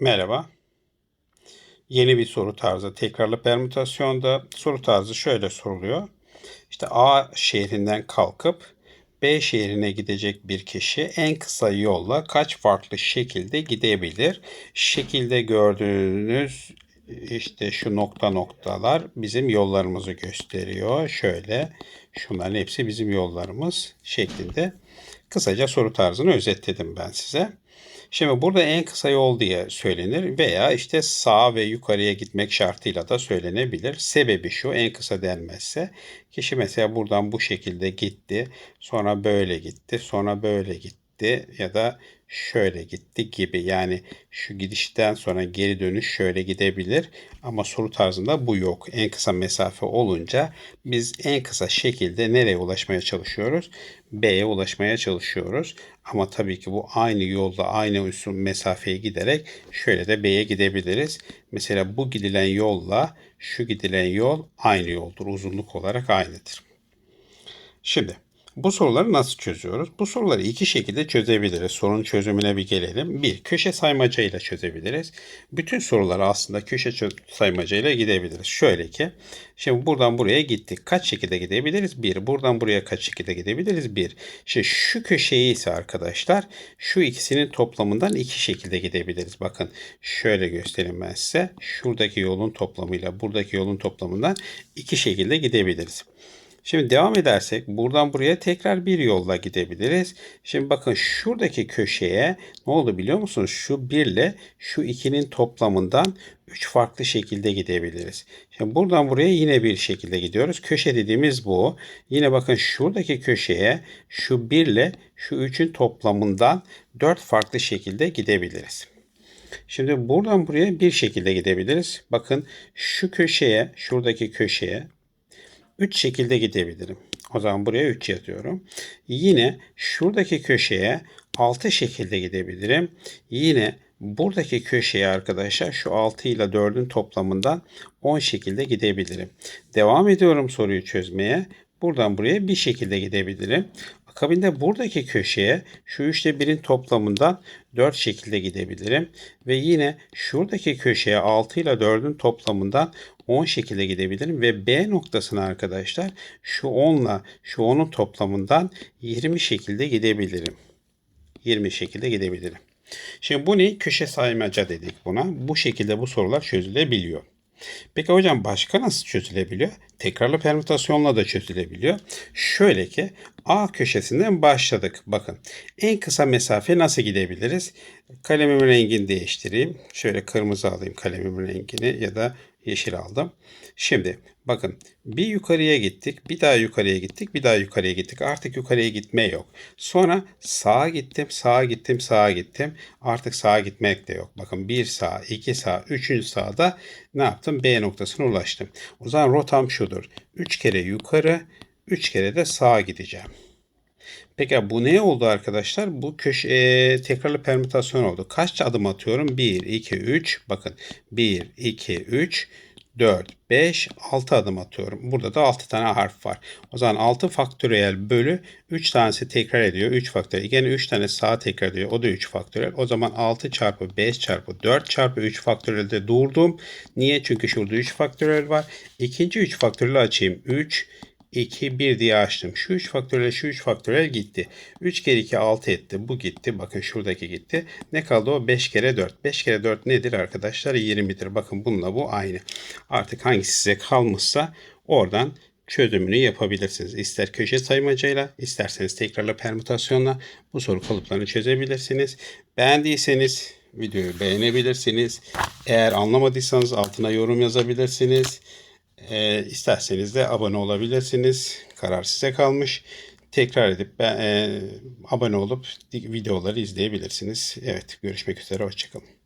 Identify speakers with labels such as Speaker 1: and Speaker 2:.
Speaker 1: Merhaba. Yeni bir soru tarzı tekrarlı permütasyonda soru tarzı şöyle soruluyor. İşte A şehrinden kalkıp B şehrine gidecek bir kişi en kısa yolla kaç farklı şekilde gidebilir? Şekilde gördüğünüz işte şu nokta noktalar bizim yollarımızı gösteriyor. Şöyle şunların hepsi bizim yollarımız şeklinde. Kısaca soru tarzını özetledim ben size. Şimdi burada en kısa yol diye söylenir veya işte sağa ve yukarıya gitmek şartıyla da söylenebilir. Sebebi şu en kısa denmezse kişi mesela buradan bu şekilde gitti sonra böyle gitti sonra böyle gitti ya da şöyle gitti gibi. Yani şu gidişten sonra geri dönüş şöyle gidebilir ama soru tarzında bu yok. En kısa mesafe olunca biz en kısa şekilde nereye ulaşmaya çalışıyoruz? B'ye ulaşmaya çalışıyoruz. Ama tabii ki bu aynı yolda aynı usul mesafeye giderek şöyle de B'ye gidebiliriz. Mesela bu gidilen yolla şu gidilen yol aynı yoldur. Uzunluk olarak aynıdır. Şimdi bu soruları nasıl çözüyoruz? Bu soruları iki şekilde çözebiliriz. Sorunun çözümüne bir gelelim. Bir, köşe saymaca çözebiliriz. Bütün soruları aslında köşe saymaca gidebiliriz. Şöyle ki, şimdi buradan buraya gittik. Kaç şekilde gidebiliriz? Bir. Buradan buraya kaç şekilde gidebiliriz? Bir. Şimdi şu köşeyi ise arkadaşlar, şu ikisinin toplamından iki şekilde gidebiliriz. Bakın şöyle göstereyim ben size. Şuradaki yolun toplamıyla buradaki yolun toplamından iki şekilde gidebiliriz. Şimdi devam edersek buradan buraya tekrar bir yolla gidebiliriz. Şimdi bakın şuradaki köşeye ne oldu biliyor musunuz? Şu 1 ile şu 2'nin toplamından 3 farklı şekilde gidebiliriz. Şimdi buradan buraya yine bir şekilde gidiyoruz. Köşe dediğimiz bu. Yine bakın şuradaki köşeye şu 1 ile şu 3'ün toplamından 4 farklı şekilde gidebiliriz. Şimdi buradan buraya bir şekilde gidebiliriz. Bakın şu köşeye, şuradaki köşeye 3 şekilde gidebilirim. O zaman buraya 3 yazıyorum. Yine şuradaki köşeye 6 şekilde gidebilirim. Yine buradaki köşeye arkadaşlar şu 6 ile 4'ün toplamından 10 şekilde gidebilirim. Devam ediyorum soruyu çözmeye. Buradan buraya bir şekilde gidebilirim. Akabinde buradaki köşeye şu 3 ile 1'in toplamından 4 şekilde gidebilirim. Ve yine şuradaki köşeye 6 ile 4'ün toplamından 10 şekilde gidebilirim. Ve B noktasına arkadaşlar şu 10 ile şu 10'un toplamından 20 şekilde gidebilirim. 20 şekilde gidebilirim. Şimdi bu ne? Köşe saymaca dedik buna. Bu şekilde bu sorular çözülebiliyor. Peki hocam başka nasıl çözülebiliyor? Tekrarlı permütasyonla da çözülebiliyor. Şöyle ki A köşesinden başladık. Bakın en kısa mesafe nasıl gidebiliriz? Kalemimin rengini değiştireyim. Şöyle kırmızı alayım kalemimin rengini ya da yeşil aldım. Şimdi bakın bir yukarıya gittik, bir daha yukarıya gittik, bir daha yukarıya gittik. Artık yukarıya gitme yok. Sonra sağa gittim, sağa gittim, sağa gittim. Artık sağa gitmek de yok. Bakın bir sağ, iki sağ, üçüncü sağda ne yaptım? B noktasına ulaştım. O zaman rotam şudur. Üç kere yukarı, üç kere de sağa gideceğim. Peki bu ne oldu arkadaşlar? Bu köşe e, tekrarlı permütasyon oldu. Kaç adım atıyorum? 1, 2, 3. Bakın 1, 2, 3, 4, 5, 6 adım atıyorum. Burada da 6 tane harf var. O zaman 6 faktöriyel bölü 3 tanesi tekrar ediyor. 3 faktöriyel. Yine 3 tane sağa tekrar ediyor. O da 3 faktöriyel. O zaman 6 çarpı 5 çarpı 4 çarpı 3 faktöriyelde durdum. Niye? Çünkü şurada 3 faktöriyel var. İkinci 3 faktöriyeli açayım. 3, 2, 1 diye açtım. Şu 3 faktörel, şu 3 faktörel gitti. 3 kere 2, 6 etti. Bu gitti. Bakın şuradaki gitti. Ne kaldı o? 5 kere 4. 5 kere 4 nedir arkadaşlar? 20'dir. Bakın bununla bu aynı. Artık hangisi size kalmışsa oradan çözümünü yapabilirsiniz. İster köşe saymacayla, isterseniz tekrarla permütasyonla bu soru kalıplarını çözebilirsiniz. Beğendiyseniz videoyu beğenebilirsiniz. Eğer anlamadıysanız altına yorum yazabilirsiniz. E, isterseniz de abone olabilirsiniz. Karar size kalmış. Tekrar edip ben, e, abone olup videoları izleyebilirsiniz. Evet görüşmek üzere. Hoşçakalın.